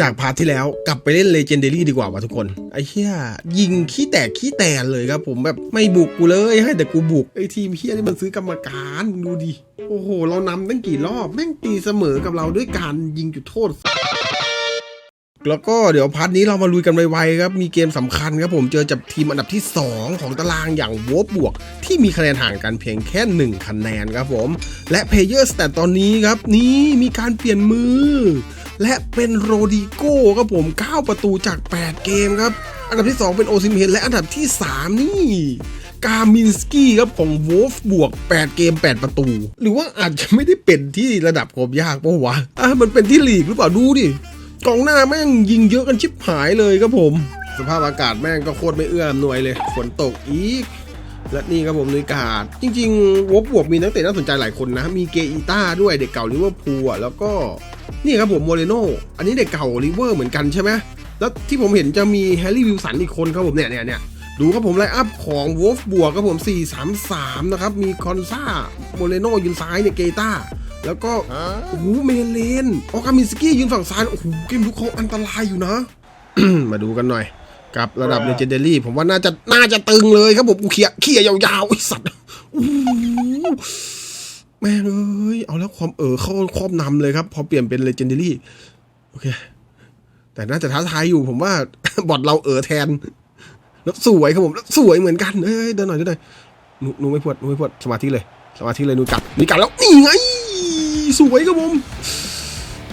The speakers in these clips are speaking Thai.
จากพาร์ทที่แล้วกลับไปเล่นเลเจนเดอรี่ดีกว่าวะทุกคน ไอ้เหี้ยยิงขี้แตกขี้แตนเลยครับผมแบบไม่บุกกูเลยให้แต่กูบุก ไอ้ทีมเหี้ยนี่มันซื้อกรรมการดูดิ โอ้โห เรานำตั้งกี่รอบ แม่งตีเสมอกับเราด้วยการยิงจุดโทษแล้วก็เดี๋ยวพาร์ทนี้เรามาลุยกันไวๆครับ มีเกมสำคัญครับผมเจอจับทีมอันดับที่ 2 ของตารางอย่างวบบวก ที่มีคะแนนห่างกันเพียงแค่ 1 คะแนนครับผม และเพเยอร์สแตตตอนนี้ครับ นี่มีการเปลี่ยนมือ และเป็นโรดิโก้ครับผม 9 ประตูจาก 8 เกมครับ อันดับที่ 2 เป็นโอซิมเฮนและอันดับที่ 3 นี่กามินสกี้ครับของวอฟบวก 8 เกม 8 ประตู หรือว่าอาจจะไม่ได้เป็นที่ระดับความยากปะวะอะมันเป็นที่ลีกหรือเปล่าดูดิกองหน้าแม่งยิงเยอะกันชิบหายเลยครับผม สภาพอากาศแม่งก็โคตรไม่เอื้ออำนวยเลยฝนตกอีก และนี่ครับผมนุยกาดจริง ๆวบบวกมีนักเตะน่าสนใจหลายคนนะ มีเกอีต้าด้วยเด็กเก่าลิเวอร์พูลอะแล้วก็ นี่ครับผมโมเรโนอันนี้เด็กเก่าลิเวอร์เหมือนกันใช่ไหมแล้วที่ผมเห็นจะมีแฮร์รี่วิลสันอีกคนครับผมเนี่ยเนี่ยเนี่ยดูครับผมไลน์อัพของวอฟบวกครับผม 4-3-3 นะครับ มีคอนซาโมเรโนยืนซ้ายเนี่ยเกต้าแล้วก็โอ้โหเมเลนออกามินสกี้ยืนฝั่งซ้ายโอ้โหเกมทุกเขาอันตรายอยู่นะ มาดูกันหน่อย กับระดับเลเจนเดอรี่ผมว่าน่าจะน่าจะตึงเลยครับผมกูเขี่ยเขี่ยยาวๆไอ้สัตว์อู้หู แม่งเอ้ยเอาแล้วความเออเข้าครอบนำเลยครับ พอเปลี่ยนเป็นเลเจนเดอรี่โอเค แต่น่าจะท้าทายอยู่ผมว่าบอดเราเออแทน แล้วสวยครับผมแล้วสวยเหมือนกันเอ้ยเดินหน่อยเดินหน่อยหนูหนูไม่พวดหนูไม่พวดสมาธิเลย สมาธิเลยหนูกัดหนูกัดแล้วนี่ไงสวยครับผม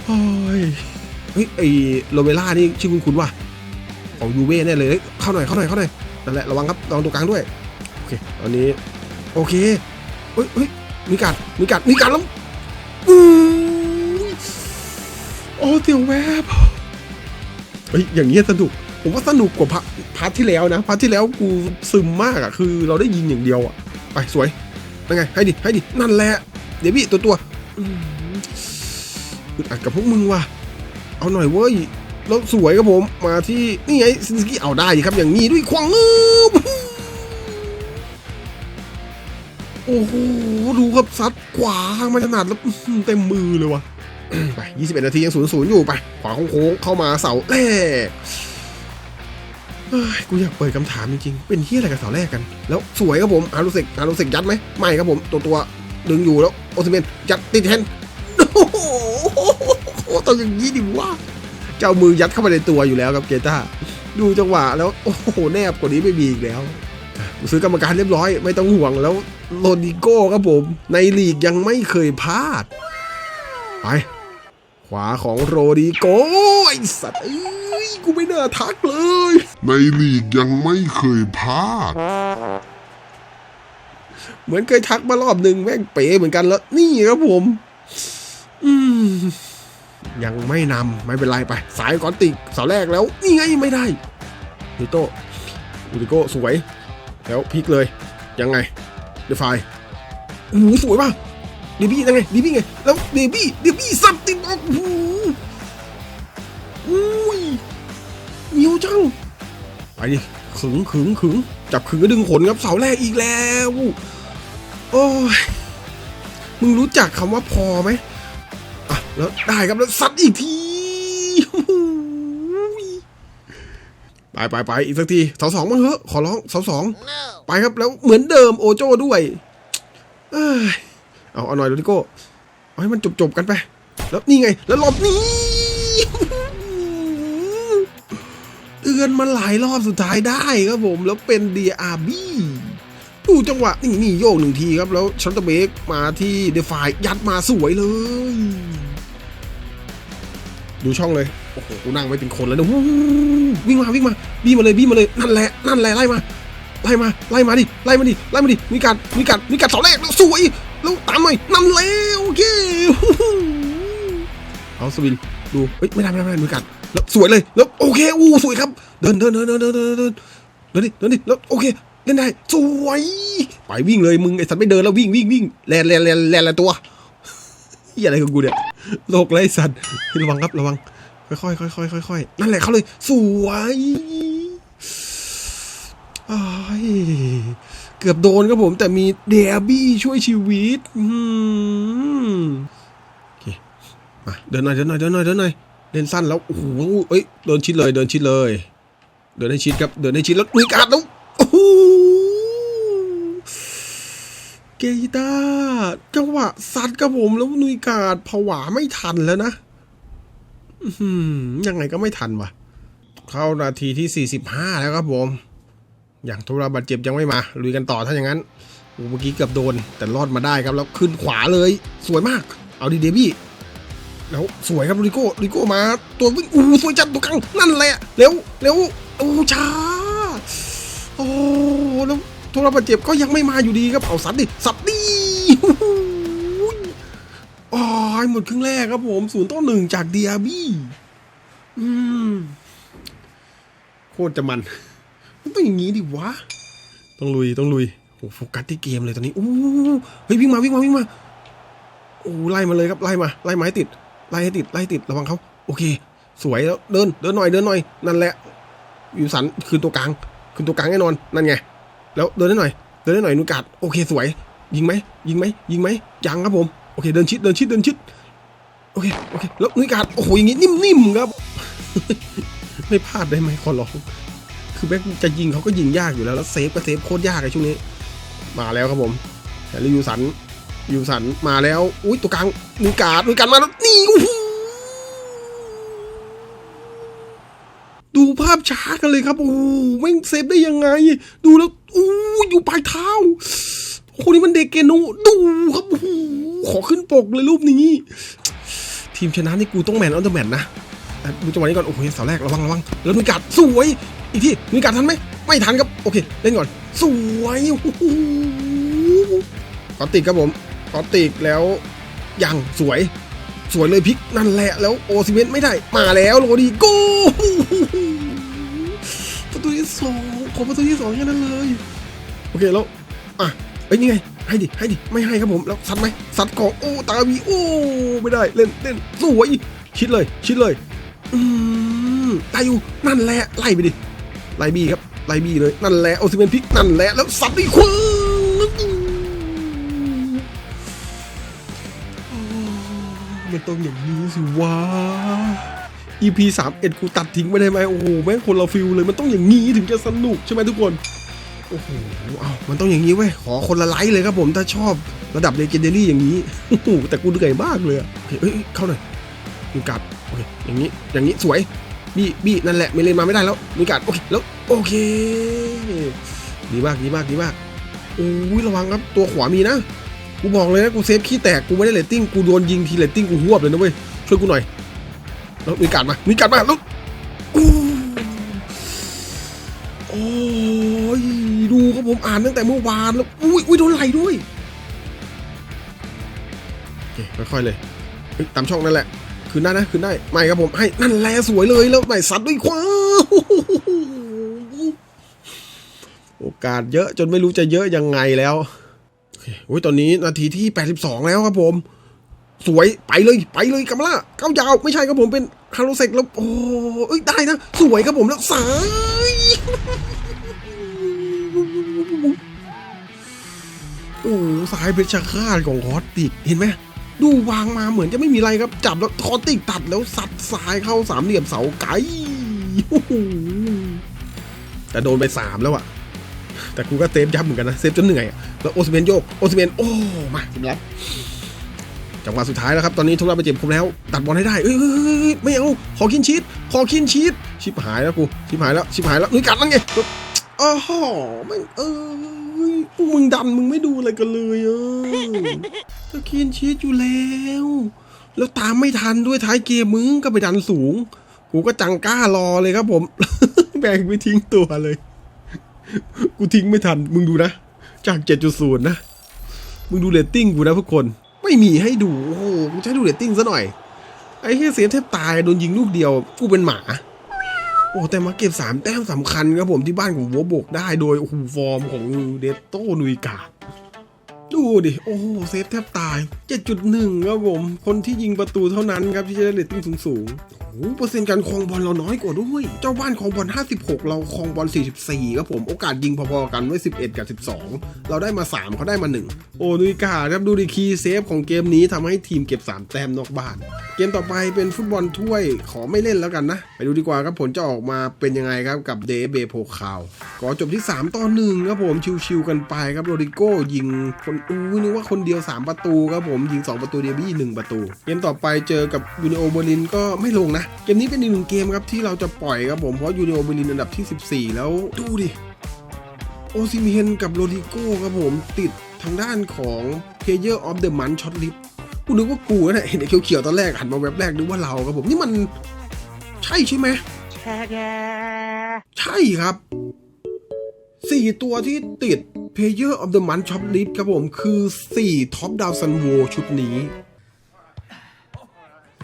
โอ้ยเฮ้ยไอโรเบล่านี่ชื่อคุณคุณว่ะของยูเว่แน่เลยเฮ้ยเข้าหน่อยเข้าหน่อยเข้าหน่อยนั่นแหละระวังครับระวังตรงกลางด้วยโอเคตอนนี้โอเคเฮ้ยเฮ้ย มีกัดมีกัดมีกัดแล้วอู้ยโอ้เตียวแวบเฮ้ยอย่างเงี้ยสนุก ผมว่าสนุกกว่าพาร์ทพาร์ทที่แล้วนะพาร์ทที่แล้วกูซึมมากอะคือเราได้ยินอย่างเดียวอะไปสวยนั่นไง ให้ดิให้ดินั่นแหละ เดี๋ยวพี่ตัวตัวอึดอัดกับพวกมึงว่ะเอาหน่อยเว้ยแล้วสวยครับผม มาที่นี่ไงซินสกี้เอาได้ครับอย่างนี้ด้วยควางเงบ โอ้โหดูครับซัดขวาทางมันถนัดแล้วเต็มมือเลยว่ะไป21 นาทียังศูนย์ศูนย์อยู่ไป ขวาโค้งเข้ามาเสาแรกกูอยากเปิดคำถามจริงๆ เป็นเฮียอะไรกับเสาแรกกัน แล้วสวยครับผมอารุเซกอารุเซกยัดไหมไม่ครับผมตัวตัวดึงอยู่แล้วโอซิเมนยัดติดแทนโอ้โหต้องอย่างนี้ดิวะเจ้ามือยัดเข้าไปในตัวอยู่แล้วครับเกต้าดูจังหวะแล้ว โอ้โห แนบกว่านี้ไม่มีอีกแล้ว ซื้อกรรมการเรียบร้อยไม่ต้องห่วงแล้วโรดิโก้ครับผม ในลีกยังไม่เคยพลาด ไป ขวาของโรดิโกไอสัตว์เอ้ยกูไม่น่าทักเลย ในลีกยังไม่เคยพลาด เหมือนเคยทักมารอบหนึ่งแม่งเป๋เหมือนกันแล้ว นี่ครับผม อืมยังไม่นำไม่เป็นไรไป สายก่อนติกเสาแรกแล้ว นี่ไงไม่ได้ดิโต้อูดิโก้สวย แล้วพลิกเลย ยังไงเดฟายโอ้โหสวยป่ะเดบี้ยังไงเดบี้ไง แล้วเดบี้เดบี้ซัมติงโอ้โหอุ้ยเหนียวจังไปดิขึงขึงขึงจับขึงก็ดึงขนครับเสาแรกอีกแล้วโอ้ยมึงรู้จักคำว่าพอไหมอะแล้วได้ครับแล้วซัดอีกที ไปไปไปอีกสักทีเสาสองมั้งเหอะขอร้องเสาสองไปครับแล้วเหมือนเดิมโอโจ้ด้วยเอ้ยเอาเอาหน่อยโรดิโก้เอาให้มันจบจบๆกันไป แล้วนี่ไง แล้วหลบนี่เตือนมาหลายรอบสุดท้ายได้ครับผม แล้วเป็นเดียอาร์บี้ดูจังหวะนี่นี่โยกหนึ่งทีครับ แล้วชันเตอร์เบกมาที่เดฟายยัดมาสวยเลย ดูช่องเลย โอ้โห กูนั่งไม่เป็นคนแล้วนะวิ่งมาวิ่งมา บี้มาเลยบี้มาเลย นั่นแหละ นั่นแหละไล่มา ไล่มา ไล่มาดิ ไล่มาดิ ไล่มาดิ มีการ มีการ มีการเสาแรกแล้วสวย แล้วตามหน่อยนั่นแล้วโอเคเอาสวิน ดู เฮ้ย ไม่ได้ไม่ได้ไม่ได้มีการแล้วสวยเลย แล้วโอเค อู้สวยครับ เดินเดินเดินเดินเดินเดินเดินเดินดิ เดินดิ แล้วโอเคเล่นได้ สวย ไปวิ่งเลยมึงไอ้สัตว์ไม่เดินแล้ววิ่งวิ่งวิ่งแลนแลนแลนแลนแลนตัวเฮียอะไรของกูเนี่ย โลกไรสัตว์ระวังครับระวัง ค่อยค่อยค่อยค่อยค่อยๆนั่นแหละเขาเลย สวยอ้ายเกือบโดนครับผม แต่มีเดบี้ช่วยชีวิตอืมโอเคมาเดินหน่อยเดินหน่อยเดินหน่อยเดินหน่อยเล่นสั้นแล้วโอ้โหเอ้ยเดินชิดเลยเดินชิดเลย เดินให้ชิดครับเดินให้ชิดแล้วลุยกาดแล้วโอ้ เกยิต้าจังหวะซัดกับผมแล้วนุยกาดผวาไม่ทันแล้วนะอืยังไงก็ไม่ทันวะเข้านาทีที่ 45 แล้วครับผม อย่างทุราบาดเจ็บยังไม่มา ลุยกันต่อถ้าอย่างนั้นโอ้เมื่อกี้เกือบโดน แต่รอดมาได้ครับ แล้วขึ้นขวาเลย สวยมาก เอาดีเดบี้แล้วสวยครับริโก้ริโก้มา ตัววิ่งอู้สวยจัดตัวกลางนั่นแหละ เร็วเร็วโอ้ช้า โอ้แล้ว ทุราบาดเจ็บก็ยังไม่มาอยู่ดีครับเอาสัตว์ดิสัตว์ดิโอ้โหอ๋อหมดครึ่งแรกครับผมศูนย์ต่อหนึ่งจากเดียบี้อืมโคตรจะมันมันต้องอย่างนี้ดิวะ ต้องลุยต้องลุยโอ้โฟกัสที่เกมเลยตอนนี้อู้เฮ้ยวิ่งมาวิ่งมาวิ่งมาโอ้ไล่มาเลยครับไล่มาไล่มาให้ติดไล่ให้ติดไล่ติดระวังเขาโอเค สวยแล้วเดินเดินหน่อยเดินหน่อยนั่นแหละอยู่สันคืนตัวกลางคืนตัวกลางแน่นอนนั่นไง แล้วเดินได้หน่อย เดินได้หน่อยนุกัดโอเคสวย ยิงไหมยิงไหมยิงไหมยังครับผมโอเคเดินชิดเดินชิดเดินชิดโอเคโอเคแล้วนุกัดโอ้โหอย่างงี้นิ่มๆครับ ไม่พลาดได้ไหมขอร้องคือแบ็คจะยิงเขาก็ยิงยากอยู่แล้วแล้วเซฟก็เซฟโคตรยากไอ้ช่วงนี้ มาแล้วครับผมแต่ลิยูสันยูสันมาแล้วอุ้ยตัวกลางนุกาดนุกาดมาแล้วนี่โอ้โห ภาพช้ากันเลยครับโอ้โหแม่งเซฟได้ยังไง ดูแล้วอู้อยู่ปลายเท้าคนนี้มันเด็กเกโนดูครับโอ้โหขอขึ้นปกเลยรูปนี้ ทีมชนะนี่กูต้องแมนออนเดอะแมนนะอะดูจังหวะนี้ก่อนโอ้โหเสาแรกระวังระวังแล้วนุยกัดสวย อีกทีนุยกัดทันไหมไม่ทันครับโอเค เล่นก่อน สวยโอ้โหกอติกครับผมกอติกแล้วยังสวย สวยเลยพิกนั่นแหละแล้วโอซิเมนไม่ได้มาแล้วโรดีโก้ประตูที่สองขอประตูที่สองแค่นั้นเลย โอเคแล้วอะเอ้ยนี่ไงให้ดิให้ดิไม่ให้ครับผมแล้วซัดไหมซัดของโอ้ตาวีโอ้ไม่ได้เล่นเล่นสวยชิดเลย ชิดเลยอืมได้อยู่นั่นแหละไล่ไปดิไล่บีครับไล่บีเลยนั่นแหละโอซิเมนพิกนั่นแหละแล้วสับอีกคว้า มันต้องอย่างนี้สิวะ EP 3 1กูตัดทิ้งไม่ได้ไหมโอ้โหแม่งคนละฟิลเลยมันต้องอย่างนี้ถึงจะสนุกใช่ไหมทุกคนโอ้โหเอามันต้องอย่างนี้เว้ย ขอคนละไลค์เลยครับผมถ้าชอบระดับเลเจนเดอรี่อย่างนี้โอ้โหแต่กูเหนื่อยมากเลยอะเฮ้ยเข้าหน่อยมีกัดโอเคอย่างนี้อย่างนี้สวยบี้บี้นั่นแหละไม่เลนมาไม่ได้แล้วมีกัดโอเคแล้วโอเค ดีมากดีมากดีมากโอ้ยระวังครับตัวขวามีนะ กูบอกเลยนะกูเซฟขี้แตกกูไม่ได้เลตติ้งกูโดนยิงทีเลตติ้งกูหวบเลยนะเว้ยช่วยกูหน่อยแล้วมีกัดมามีกัดมาแล้วโอ้ยดูครับผมอ่านตั้งแต่เมื่อวานแล้วอุ้ยอุ้ยโดนไหลด้วยโอเคค่อยๆเลยตามช่องนั่นแหละคืนได้นะคืนได้ไม่ครับผมให้นั่นแหละสวยเลยแล้วไหนซัดด้วยขวาโอกาสเยอะจนไม่รู้จะเยอะยังไงแล้ว เคโอ้ยตอนนี้นาทีที่ 82 แล้วครับผม สวยไปเลยไปเลยกัมล่าเก้ายาวไม่ใช่ครับผมเป็นฮาโลเซกแล้วโอ้เอ้ยได้นะสวยครับผมแล้วสายโอ้สายเพชรฆาตของคอสติกเห็นไหมดูวางมาเหมือนจะไม่มีอะไรครับ จับแล้วคอติกตัดแล้วสัดสายเข้าสามเหลี่ยมเสาไกลโอ้โหแต่โดนไปสามแล้วอะ แต่กูก็เซฟยับเหมือนกันนะ เซฟจนเหนื่อย แล้วโอซิเมนโยก โอซิเมนโอ้ มาสิบลับจังหวะสุดท้ายแล้วครับ ตอนนี้ทุกเราไปเจ็บครบแล้ว ตัดบอลให้ได้ เอ้ยไม่เอา ขอคินชีตขอคินชีตชิบหายแล้วกู ชิบหายแล้ว ชิบหายแล้วนุ้ยกัดแล้วไงอ้าวไม่เอ้ยพวกมึงดันมึงไม่ดูอะไรกันเลยอะก็คีนชีสอยู่แล้ว แล้วตามไม่ทันด้วยท้ายเกมมึงก็ไปดันสูง กูก็จังกล้ารอเลยครับผม แบ่งไปทิ้งตัวเลย กูทิ้งไม่ทัน มึงดูนะ จาก7.0นะ มึงดูเรตติ้งกูนะทุกคน ไม่มีให้ดู โอ้โหกูจะให้ดูเรตติ้งซะหน่อย ไอ้เฮียเสียแทบตายโดนยิงลูกเดียว กูเป็นหมา โอ้ แต่มาเก็บสามแต้มสำคัญครับผมที่บ้านของวัวบกได้โดยโอ้โหฟอร์มของเดตโต้นุยกาดดูดิ โอ้โห เซฟแทบตาย 7.1 ครับผม คนที่ยิงประตูเท่านั้นครับที่จะได้เรตติ้งสูงๆ เปอร์เซ็นต์การครองบอลเราน้อยกว่าด้วย เจ้าบ้านครองบอล 56 เราครองบอล 44 ครับผม โอกาสยิงพอๆกันไว้ 11 กับ 12 เราได้มา 3 เขาได้มา 1 โอ้นุยกาครับดูดิคีเซฟของเกมนี้ทำให้ทีมเก็บ 3 แต้มนอกบ้าน เกมต่อไปเป็นฟุตบอลถ้วยขอไม่เล่นแล้วกันนะ ไปดูดีกว่าครับผลจะออกมาเป็นยังไงครับกับเดเบโพคาวก็จบที่ 3ต่อ1ครับผมชิวๆกันไปครับโรดิโก้ยิงคนอู้นึกว่าคนเดียว 3 ประตูครับผมยิง 2 ประตูเดบี้1ประตู เกมต่อไปเจอกับยูเนโอเบอร์ลินก็ไม่ลงนะเกมนี้เป็นอีกหนึ่งเกมครับที่เราจะปล่อยครับผมเพราะยูเนโอเบร์ลินอันดับที่ 14 แล้วดูดิ โอซิเมนกับโรดิโก้ครับผมติดทางด้านของ Player of the Month Shot List กูนึกว่ากูนะเห็นไอ้เขียวๆตอนแรกหันมาแวบแรกนึกว่าเราครับผมนี่มันใช่ใช่ไหมใช่ครับสี่ตัวที่ติด Player of the Month Shot List ครับผมคือ 4 Top Down Sun w o ชุดนี้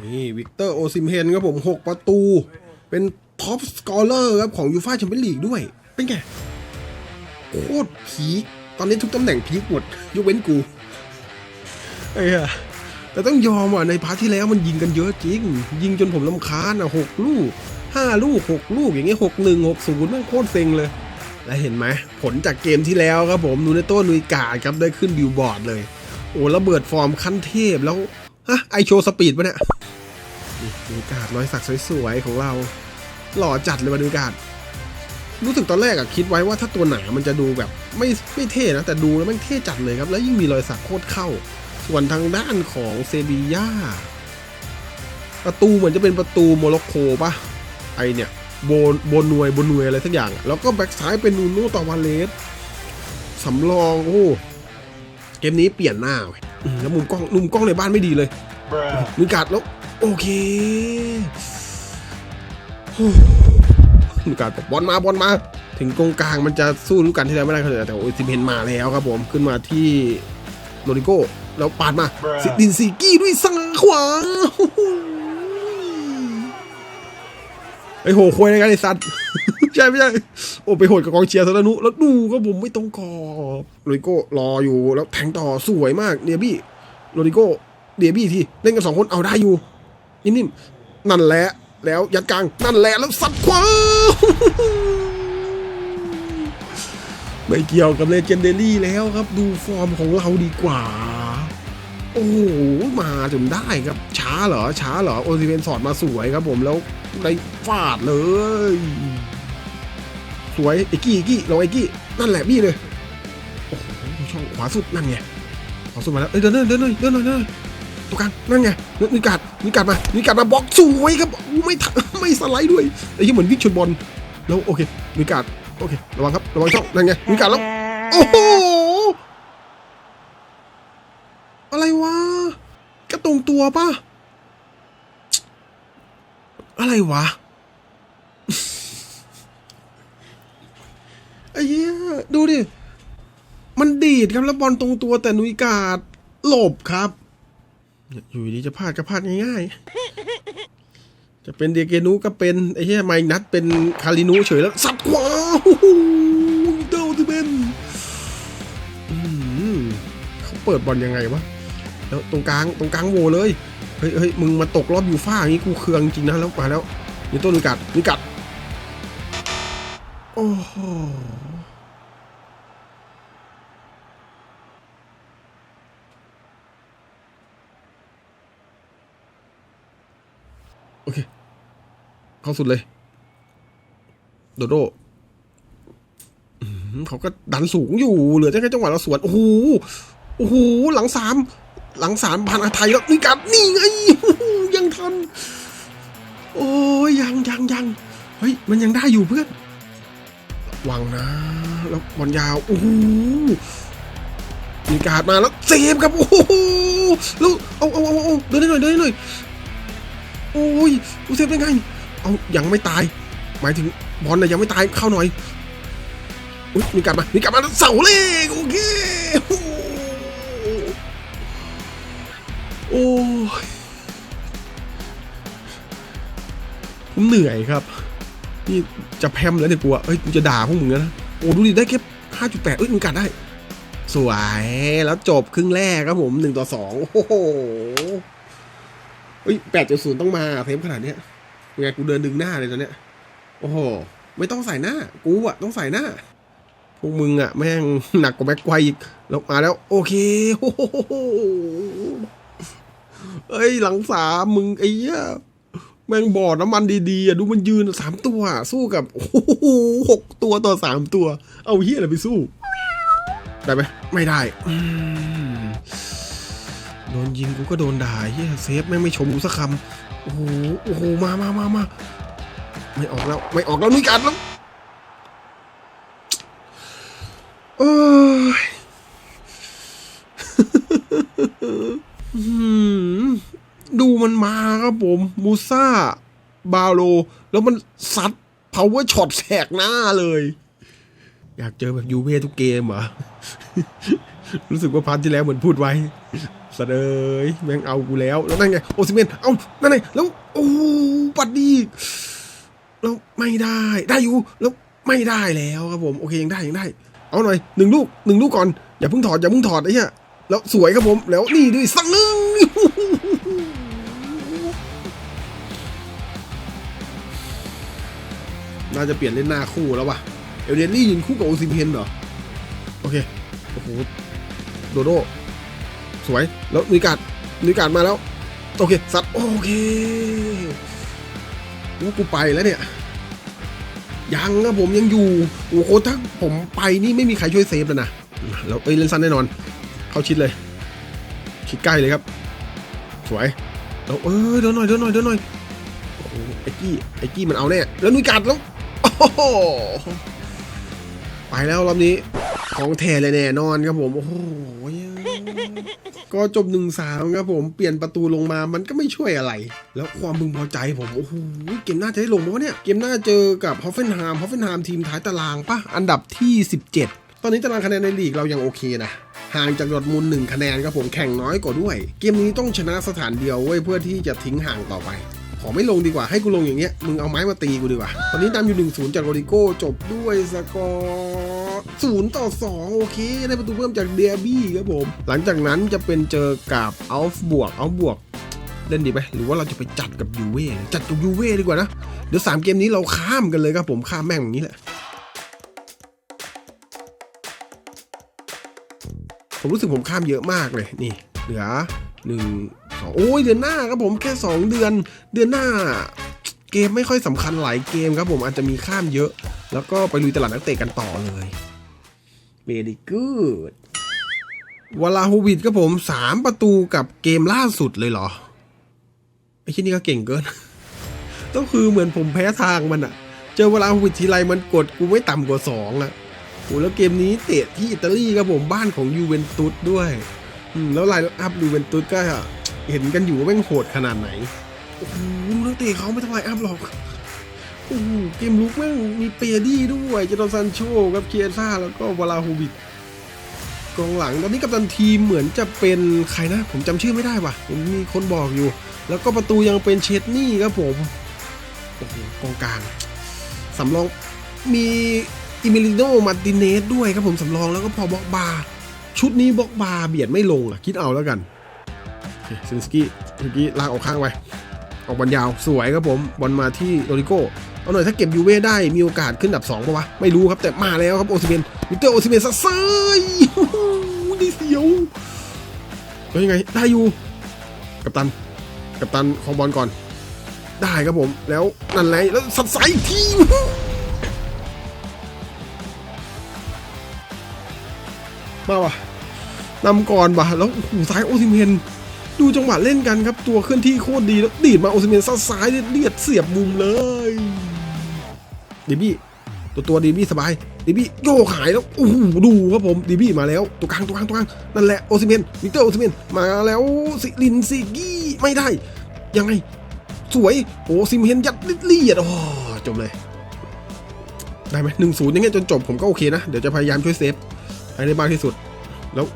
นี่วิกเตอร์โอซิมเฮนครับผม 6 ประตู เป็นท็อปสกอร์เลอร์ครับของยูฟ่าแชมเปี้ยนลีกด้วย เป็นไง โคตรพีคตอนนี้ทุกตำแหน่งพีคหมดยกเว้นกูไอ้เหี้ยแต่ต้องยอมอะในพาร์ทที่แล้วมันยิงกันเยอะจริง ยิงจนผมลำคาญอะหกลูกห้าลูกหกลูกอย่างเงี้ยหกหนึ่งหกศูนย์แม่งโคตรเซ็งเลย และเห็นไหมผลจากเกมที่แล้วครับผมนูเนโต้นุยกาดครับได้ขึ้นบิลบอร์ดเลย โอ้ระเบิดฟอร์มขั้นเทพแล้วฮะไอโชว์สปีดปะเนี่ย นี่นุยกาดรอยสักสวยๆของเรา หล่อจัดเลยวันนุยกาดรู้สึกตอนแรกอะคิดไว้ว่าถ้าตัวหนามันจะดูแบบไม่ไม่เท่นะ แต่ดูแล้วมันเท่จัดเลยครับ แล้วยิ่งมีรอยสักโคตรเข้า ส่วนทางด้านของเซบีย่าประตูเหมือนจะเป็นประตูโมร็อกโกปะไอเนี่ยโบนโบนวยโบนวยอะไรสักอย่าง แล้วก็แบ็กซ้ายเป็นนูนูตาวาเลสสำรองโอ้เกมนี้เปลี่ยนหน้าเว้ยแล้วมุมกล้องมุมกล้องในบ้านไม่ดีเลย มีการดแล้วโอเคโอ้มีการดบอกบอลมาบอลมา ถึงกองกลางมันจะสู้ลูกกันที่แล้วไม่ได้เขาเลยแต่โอ้ยซิมเฮนมาแล้วครับผมขึ้นมาที่โรดิโก้แล้วปาดมาซิดินซีกี้ด้วยซ้ายขวาโอ้โหไอโหควยในการไอสัตว์ใช่ไม่ใช่โอ้ไปโหดกับกองเชียร์ซะแล้วนุแล้วดูก็ผมไม่ตรงกรอบโรดิโก้รออยู่แล้วแทงต่อสวยมากเดียบี้โรดิโก้ เดียบี้ทีเล่นกันสองคนเอาได้อยู่นิ่มๆนั่นแหละแล้วยัดกลางนั่นแหละแล้วสัดขวาไม่เกี่ยวกับเลเจนเดอรี่แล้วครับ ดูฟอร์มของเราดีกว่า โอ้โห มาจนได้ครับ ช้าเหรอ ช้าเหรอ โอซิเวนสอดมาสวยครับผมแล้วได้ฟาดเลย สวยไอ้กี้ไอ้กี้ลองไอ้กี้ นั่นแหละบี้เลย โอ้โหช่องขวาสุดนั่นไงขวาสุดมาแล้วเอ้ยเดินเลยเดินเลยเดินเลยเดินเลย ตัวกลางนั่นไงนิกัดนิกัดมานิกัดมาบล็อกสวยครับอู้ไม่ทันไม่สไลด์ด้วยไอ้ที่เหมือนวิ่งชนบอลแล้วโอเคนิกัดโอเคระวังครับระวังช่องนั่นไงนิกัดแล้วโอ้โหอะไรวะกระตรงตัวปะอะไรวะไอ้เหี้ยดูดิ มันดีดครับแล้วบอลตรงตัวแต่นุยกาดหลบครับ อยู่ดีจะพลาดก็พลาดง่ายๆ จะเป็นเดเกนูก็เป็นไอ้เหี้ยไมนัดเป็นคารินูเฉยแล้วสับขวาโอ้โหเดาที่เป็นเขาเปิดบอลยังไงวะแล้วตรงกลางตรงกลางโวเลยเฮ้ยเฮ้ยมึงมาตกรอบอยู่ฟ่าอย่างนี้กูเคืองจริงนะแล้วมาแล้วนี่ต้นนิกัดนิกัดโอ้โห โอเค เข้าสุดเลย โดโด้เขาก็ดันสูงอยู่ เหลือแค่จังหวะเราสวน โอ้โห โอ้โห หลังสาม หลังสามพันอาไทยแล้วนี่กัดนี่ไงโอ้ยังทัน โอ้ยยังยังยังเฮ้ย มันยังได้อยู่เพื่อนระวังนะ แล้วบอลยาว โอ้โหมีการดมาแล้วเซฟครับ โอ้โหแล้วเอาเอาเอาเอาเดินหน่อยเดินหน่อย โอ้ยกูเซฟได้ไง เอายังไม่ตาย หมายถึงบอลน่ะยังไม่ตายเข้าหน่อยอุ๊ยมีการดมา มีการดมาแล้วเสาเลขโอเคโอ้ยผมเหนื่อยครับ นี่จะแพมแล้วเนี่ยกูอะเอ้ยกูจะด่าพวกมึงนะ โอ้ดูดิได้แค่ห้าจุดแปดเอ้ยมึงกัดได้ สวย แล้วจบครึ่งแรกครับผมหนึ่งต่อสองโอ้โหเฮ้ยแปดจุดศูนย์ต้องมาเทมขนาดเนี้ย ยังไงกูเดินดึงหน้าเลยตอนเนี้ย โอ้โห ไม่ต้องใส่หน้า กูอะต้องใส่หน้า พวกมึงอะแม่งหนักกว่าแม็กไกวอีกล้วมาแล้ว โอเคโอ้โหเอ้ยหลังสามมึงไอ้เหี้ยแม่งบอดน้ำมันดีๆอะดูมันยืนสามตัว สู้กับโอ้โหหกตัวต่อสามตัว เอาเหี้ยอะไรไปสู้ ได้ไหมไม่ได้ โดนยิงกูก็โดนด่าเฮียเซฟแม่งไม่ชมกูสักคำโอ้โหโอ้โหมามามามาไม่ออกแล้ว ไม่ออกแล้วนี่กัดแล้วโอ้ยดูมันมาครับผม มูซ่า บาโล แล้วมันซัด power shot แสกหน้าเลย อยากเจอแบบยูเว่ทุกเกมเหรอ รู้สึกว่าพันที่แล้วเหมือนพูดไว้ สเดยแม่งเอากูแล้วแล้วนั่นไงโอซิเมนเอานั่นไงแล้วโอ้ปัดดีแล้วไม่ได้ได้อยู่แล้วไม่ได้แล้วครับผมโอเคยังได้ยังได้ เอาหน่อยหนึ่งลูกหนึ่งลูกก่อนอย่าเพิ่งถอดอย่าเพิ่งถอดไอ้เหี้ยแล้วสวยครับผมแล้วนี่ด้วยสักหนึ่งน่าจะเปลี่ยนเล่นหน้าคู่แล้ววะเอลเดนลี่ยืนคู่กับโอซิเมนเหรอโอเคโอ้โหโดโด สวย แล้วนุยการนุยการมาแล้ว โอเคสัตว์โอเคว่ากูไปแล้วเนี่ย ยังนะผมยังอยู่โอ้โหถ้าผมไปนี่ไม่มีใครช่วยเซฟแล้วนะแล้วเอ้ยเล่นสั้นแน่นอน เข้าชิดเลย ชิดใกล้เลยครับ สวยแล้วเออเดินหน่อยเดินหน่อยเดินหน่อยไอ้กี้ไอ้กี้มันเอาแน่แล้วนุยการดแล้วโอ้โหไปแล้วรอบนี้ ของแท้เลยแน่นอนครับผมโอ้โหก็จบหนึ่งสามครับผมเปลี่ยนประตูลงมามันก็ไม่ช่วยอะไร แล้วความพึงพอใจผมโอ้โหเกมหน้าจะได้ลงไหมวะเนี่ยเกมหน้าเจอกับฮอฟเฟนไฮม์ฮอฟเฟนไฮม์ทีมท้ายตารางปะอันดับที่ 17 ตอนนี้ตารางคะแนนในลีกเรายังโอเคนะห่างจากดอทมุนด์หนึ่งคะแนนครับผมแข่งน้อยกว่าด้วย เกมนี้ต้องชนะสถานเดียวไว้ยเพื่อที่จะทิ้งห่างต่อไปขอไม่ลงดีกว่าให้กูลงอย่างเงี้ยมึงเอาไม้มาตีกูดีกว่า ตอนนี้นำอยู่1-0จากโรดิโก้จบด้วยสกอร์ 0 ต่อ 2 โอเค ได้ประตูเพิ่มจากเดียบี้ครับผม หลังจากนั้นจะเป็นเจอกับอัลฟ์บวกอัลฟ์บวกเล่นดีไหมหรือว่าเราจะไปจัดกับยูเว่จัดกับยูเว่ดีกว่านะ เดี๋ยว 3 เกมนี้เราข้ามกันเลยครับผมข้ามแม่งอย่างนี้แหละผมรู้สึกผมข้ามเยอะมากเลยนี่เหลือหนึ่งสองโอ้ยเดือนหน้าครับผมแค่ 2 เดือน เดือนหน้า เกมไม่ค่อยสำคัญหลายเกมครับผมอาจจะมีข้ามเยอะ แล้วก็ไปลุยตลาดนักเตะกันต่อเลย เ e ดีกูดวลาโฮวิดครับผม3ประตูกับเกมล่าสุดเลยเหรอไอ้ที่นี่ก็เก่งเกินก็คือเหมือนผมแพ้ทางมันอะเจอเวลาโฮวิดทีไรมันกดกูไม่ต่ำกว่า2องอะโอ้แล้วเกมนี้เตะที่อิตาลีครับผมบ้านของยูเวนตุสด้วยอืมแล้วไลน์อัพยูเวนตุสก็เห็นกันอยู่ว่าแม่งโหดขนาดไหนโอ้โหนักเตะเขาไม่เท่าไหร่อัพหรอก โอ้โหเกมลุกแม่งมีเปียดี้ด้วยเจดอนซันโชกับเคียซ่าแล้วก็วลาโฮวิดกองหลังตอนนี้กัปตันทีมเหมือนจะเป็นใครนะ ผมจำชื่อไม่ได้ว่ะเห็นมีคนบอกอยู่ แล้วก็ประตูยังเป็นเชดนี่ครับผมโอ้โหกองกลางสำรองมีอิมิลิโนมาร์ติเนสด้วยครับผมสำรองแล้วก็พอบ็อกบาชุดนี้บ็อกบาเบียดไม่ลงอะ คิดเอาแล้วกันเซนสกี้เมื่อกี้ลากออกข้างไปออกบอลยาวสวยครับผมบอลมาที่โรดิโก้ เอาหน่อยถ้าเก็บยูเว่ได้มีโอกาสขึ้นอันดับ2ปะวะ ไม่รู้ครับแต่มาแล้วครับโอซิเมนวิเตอร์โอซิเมนซะซ้ายโอ้โหดีเสียวแล้วยังไงได้อยู่ กับตัน กับตันของบอลก่อน ได้ครับผมแล้วนั่นแหละแล้วสัดสทีมาวะนำก่อนว่ะแล้วโอ้โหซ้ายโอซิเมนดูจังหวะเล่นกันครับ ตัวเคลื่อนที่โคตรดีแล้วดีดมาโอซิเมนซ้ายเลียดเสียบมุมเลย ดีบี้ตัวตัวดีบี้สบายดีบี้โยกหายแล้วโอ้โหดูครับผมดีบี้มาแล้วตัวกลางตัวกลางตัวกลางนั่นแหละโอซิเมนวิกเตอร์โอซิเมนมาแล้วสิลินซิกี้ไม่ได้ ยังไง สวยโอซิเมนยัดเลียดโอ้จบเลย ได้ไหมหนึ่งศูนย์ย่างเงี้จนจบผมก็โอเคนะ เดี๋ยวจะพยายามช่วยเซฟให้ได้มากที่สุด แล้ว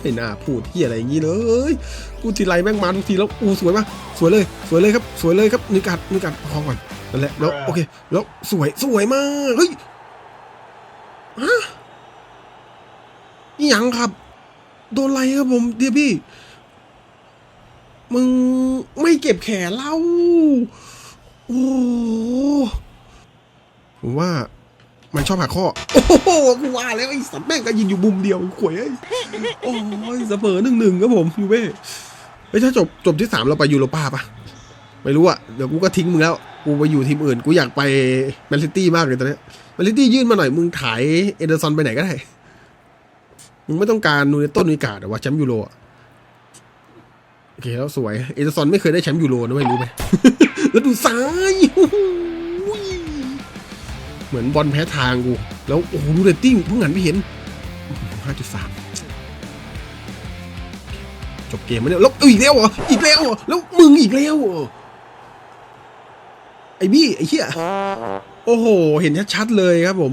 ไม่น่าพูดที่อะไรอย่างนี้เลยพูทีไรแม่งมาทุกทีแล้วอูสวยปะสวยเลย สวยเลยครับ สวยเลยครับนึกกัดนึกกัดพอก่อน นั่นแหละแล้วโอเคแล้วสวยสวยมากเฮ้ยฮะนี่ยังครับ โดนอะไรครับผมเดียพี่ มึงไม่เก็บแขนเราโอ้โอ้ผมว่ามันชอบหักข้อ โอ้โหกูว่าแล้วไอ้สัตว์แม่งก็ยิงอยู่มุมเดียวขวยเอ้ยโอ้ยเสมอหนึ่งหนึ่งครับผมยูเว่เฮ้ยถ้าจบจบที่สามเราไปยูโรป้าปะ ไม่รู้อะเดี๋ยวกูก็ทิ้งมึงแล้ว กูไปอยู่ทีมอื่น กูอยากไปแมนซิตี้มากเลยตอนนี้แมนซิตี้ยื่นมาหน่อย มึงถ่ายเอเดอร์ซอนไปไหนก็ได้ มึงไม่ต้องการนูเนต้นนิกาแต่ว่าแชมป์ยูโรอะโอเคแล้วสวย เอเดอร์ซอนไม่เคยได้แชมป์ยูโรนะไม่รู้ไหมแล้วดูซ้ายอ้โหเหมือนบอลแพ้ทางกู แล้วโอ้โหดูเรตติ้งเพิ่งหันไปเห็นห้าจุดสามจบเกมมาเนี่ยแล้วอาอีกแล้วเหรอ อีกแล้วเหรอ แล้วมึงอีกแล้วเหรอ อ้บี้ไอ้เหี้ยโอ้โห เห็นชัดๆเลยครับผม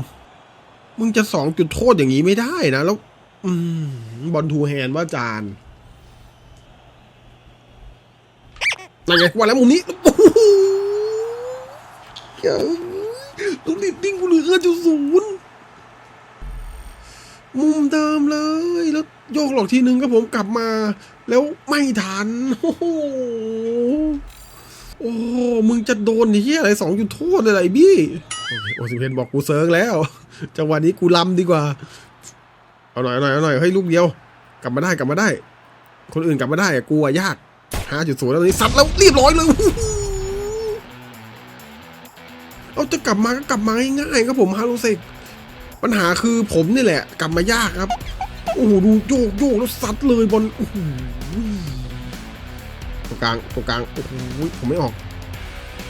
มึงจะสองจุดโทษอย่างนี้ไม่ได้นะ แล้วอืบอลทูแฮนว่าจานนั่นไงว่าแล้วมุมนี้โอ้โหเฮ้ยต้องดิดดิ้งกูเหลือจุดศูนย์มุมเดิมเลย แล้วโยกหลอกทีนึงครับผมกลับมา แล้วไม่ทันโอ้โห โอ้มึงจะโดนเฮียอะไรสองจุดโทษอะไรบี้ โอเคโอซิเพนบอกกูเซิร์งแล้ว จังหวะนี้กูลำดีกว่า เอาหน่อยเอาหน่อยเอาหน่อยเฮ้ลูกเดียว กลับมาได้กลับมาได้ คนอื่นกลับมาได้อะกูอะยากห้าจุดศูนย์แล้วนี้ซัดแล้วเรียบร้อยเลยเอาจะกลับมาก็กลับมาง่ายๆครับผมฮารุเซกปัญหาคือผมนี่แหละ กลับมายากครับ โอ้โหดูโยกโยกแล้วซัดเลยบอลโอ้โห กลางตัวกลางโอ้โหผมไม่ออก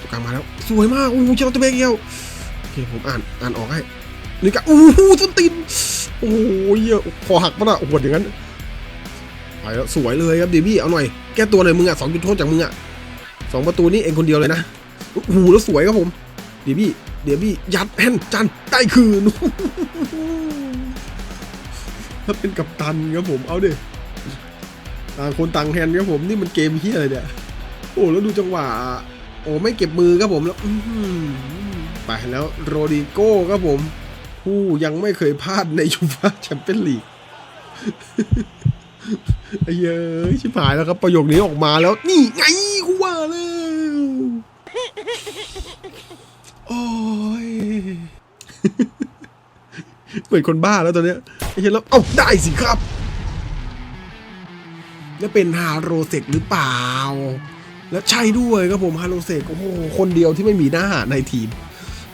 ตัวกลางมาแล้ว สวยมากโอ้โหเชลตเบเกียวโอเคผมอ่านอ่านออกให้นี่ก็โอ้โหต้นตีนโอ้ยคอหักปะน่ะโอ้โหอย่างนั้นไปแล้วสวยเลยครับเดบี้เอาหน่อยแก้ตัวหน่อยมึงอะสองจุดโทษจากมึงอะสองประตูนี่เองคนเดียวเลยนะโอ้โหแล้วสวยครับผมเดบี้เดบี้ยัดแฮนจันได้คืนถ้าเป็นกัปตันครับผมเอาดิ ต่างคนต่างแฮนครับผมนี่มันเกมเฮียอะไรเนี่ยโอ้แล้วดูจังหวะโอ้ไม่เก็บมือครับผมแล้วไปแล้วโรดิโก้ครับผม ผู้ยังไม่เคยพลาดในยูฟ่าแชมเปี้ยนลีกเย้ยชิบหายแล้วครับประโยคนี้ออกมาแล้ว นี่ไงกูว่าแล้วโอ้ยเหมือนคนบ้าแล้วตอนเนี้ยไอ้เหี้ยแล้วเอ้าได้สิครับ แล้วเป็นฮาโรเซกหรือเปล่า แล้วใช่ด้วยครับผมฮาโรเซกโอ้โหคนเดียวที่ไม่มีหน้าในทีม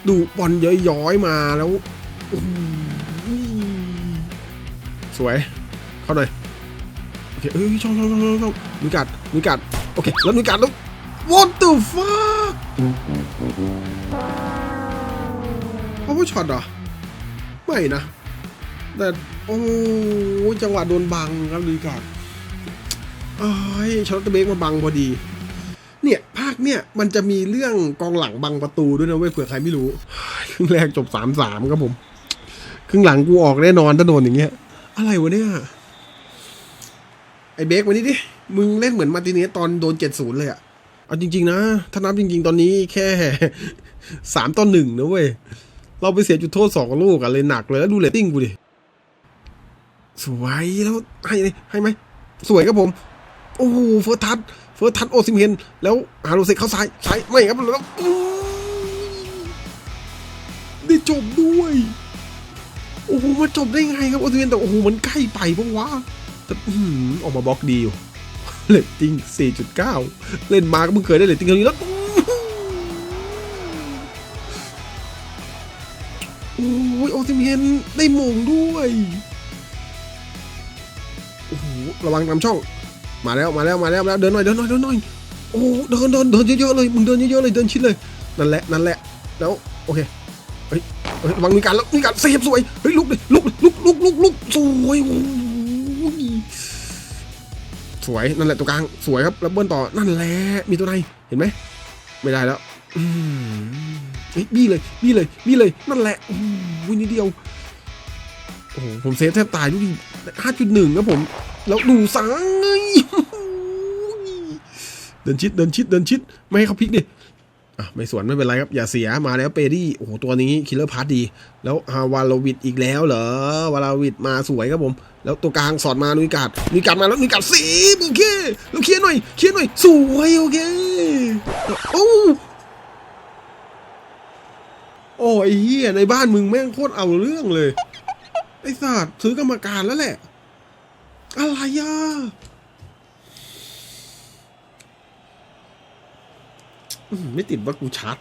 ดูบอลย้อยๆมาแล้วสวย เข้าหน่อยโอเคเอ้ยช่องช่องช่องช่องช่องนุกัดนุกัดโอเคแล้วนุกัดแล้ว what the fuck เพราะว่าช็อตเหรอ ไม่นะ แต่ โอ้จังหวะโดนบังครับนุกัด เอ้ยช็อตเตเบรกมาบังพอดี เนี่ย ภาคเนี่ย มันจะมีเรื่องกองหลังบังประตูด้วยนะเว้ยเผื่อใครไม่รู้ครึ่งแรกจบสามสามครับผม ครึ่งหลังกูออกแน่นอนถ้าโดนอย่างเงี้ย อะไรวะเนี่ย ไอเบรกมานี่ดิ มึงเล่นเหมือนมาติเนสตอนโดนเจ็ดศูนย์เลยอะเอาจริง ๆ นะ ถ้านับจริง ๆ ตอนนี้แค่สามต่อหนึ่งนะเว้ย เราไปเสียจุดโทษสองลูกอะเลยหนักเลยแล้วดูเรตติ้งกูดิ สวยแล้วให้ให้ไหมสวยครับผม โอ้โหเฟิร์สทัชเฟิร์สทัชโอซิมเฮนแล้วฮารุเซกเข้าซ้ายซ้ายไม่ครับแล้วได้จบด้วย โอ้โหมาจบได้ไงครับโอซิมเฮนแต่โอ้โหมันใกล้ไปปะวะแต่อื้อออกมาบล็อกดีอยู่เรตติ้ง 4.9 เล่นมาก็เพิ่งเคยได้เรตติ้งเท่านี้แล้วโอ้ยโอซิมเฮนได้มงด้วย โอ้โห ระวังนำช่อง มาแล้วมาแล้วมาแล้วมาแล้วเดินหน่อยเดินหน่อยเดินหน่อยโอ้เดินเดินเดินเยอะๆเลยมึงเดินเยอะๆเลยเดินชิดเลยนั่นแหละนั่นแหละแล้วโอเคเฮ้ยเฮ้ยระวังมีการแล้วมีการเซฟสวยเฮ้ยลุกเลยลุกลุกลุกลุกลุกสวยโอ้ยสวยนั่นแหละตัวกลางสวยครับแล้วเบิ้ลต่อนั่นแหละมีตัวในเห็นไหมไม่ได้แล้วเฮ้ยบี้เลยบี้เลยบี้เลยนั่นแหละโอ้โหนิดเดียวโอ้โหผมเซฟแทบตายดูดิห้าจุดหนึ่งนะผม แล้วดูซ้ายเดินชิดเดินชิดเดินชิด ไม่ให้เขาพลิกดิอะไม่สวนไม่เป็นไรครับ อย่าเสียมาแล้วเปดี้โอ้โหตัวนี้คิลเลอร์พาร์ตดี แล้วฮาวาลวิดอีกแล้วเหรอวาลาวิดมาสวยครับผม แล้วตัวกลางสอดมานุยกาดนุยกาดมาแล้วนุยกาดสีโอเคแล้วเคลียร์หน่อยเคลียร์หน่อยสวยโอเคโอ้โอ้ไอ้เหี้ยในบ้านมึงแม่งโคตรเอาเรื่องเลยไอ้สัตว์ซื้อกรรมการแล้วแหละ อะไรอะอืมไม่ติดว่ากูชาร์จ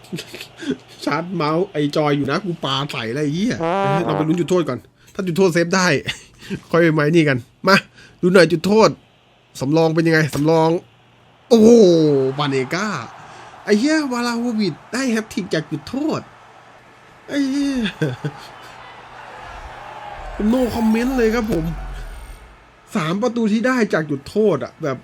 ชาร์จเมาส์ไอจอยอยู่นะ กูปาใส่อะไรเหี้ยเอ้ยเราไปลุ้นจุดโทษก่อน ถ้าจุดโทษเซฟได้ ค่อยไปไหมนี่กัน มาดูหน่อยจุดโทษ สำรองเป็นยังไง สำรอง โอ้โหบาเนก้า ไอ้เหี้ยวาลาวูบิดได้แฮตทิกจากจุดโทษ ไอ้เหี้ยโนคอมเมนต์เลยครับผม สามประตูที่ได้จากจุดโทษอะแบบ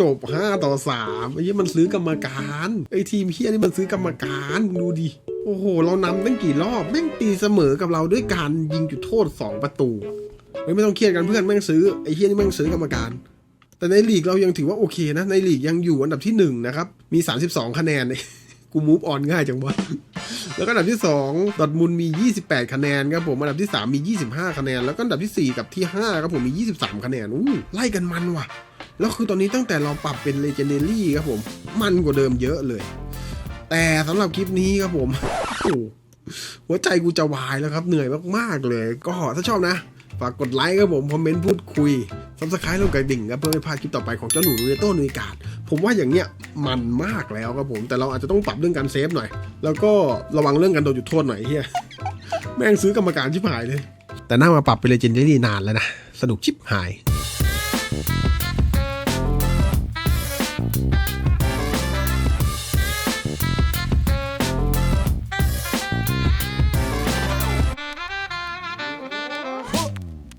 จบห้าต่อสามไอ้ยี่มันซื้อกรรมการไอ้ทีมเฮียนี่มันซื้อกรรมการดูดิโอ้โห เรานำตั้งกี่รอบแม่งตีเสมอกับเราด้วยการยิงจุดโทษสองประตูเฮ้ยไม่ต้องเครียดกันเพื่อนแม่งซื้อไอ้เฮียนี่แม่งซื้อกรรมการ แต่ในลีกเรายังถือว่าโอเคนะ ในลีกยังอยู่อันดับที่หนึ่งนะครับ มี 32 คะแนนกูมูฟออนง่ายจังวะ แล้วก็อันดับที่2ดอทมุนมี 28 คะแนนครับผมอันดับที่ 3 มี 25 คะแนน แล้วก็อันดับทีสี่ 4 กับที่5ครับผมมี 23 คะแนนอู้ไล่กันมันว่ะ แล้วคือตอนนี้ตั้งแต่เราปรับเป็นเลเจนดารี่ครับผม มันกว่าเดิมเยอะเลย แต่สำหรับคลิปนี้ครับผมหัวใจกูจะวายแล้วครับเหนื่อยมากๆเลย ก็ถ้าชอบนะ ฝากกดไลค์ครับผม คอมเมนต์พูดคุยซับสไครต์ลงกระดิ่งครับเพื่อไม่พลาดคลิปต่อไปของเจ้าหนูนูเนโต้นุยกาดผมว่าอย่างเนี้ยมันมากแล้วครับผม แต่เราอาจจะต้องปรับเรื่องการเซฟหน่อย แล้วก็ระวังเรื่องการโดนจุดโทษหน่อยเฮียแม่งซื้อกรรมการชิบหายเลย แต่น่ามาปรับเป็นเลเจนดารี่นานแล้วนะ สนุกชิบหาย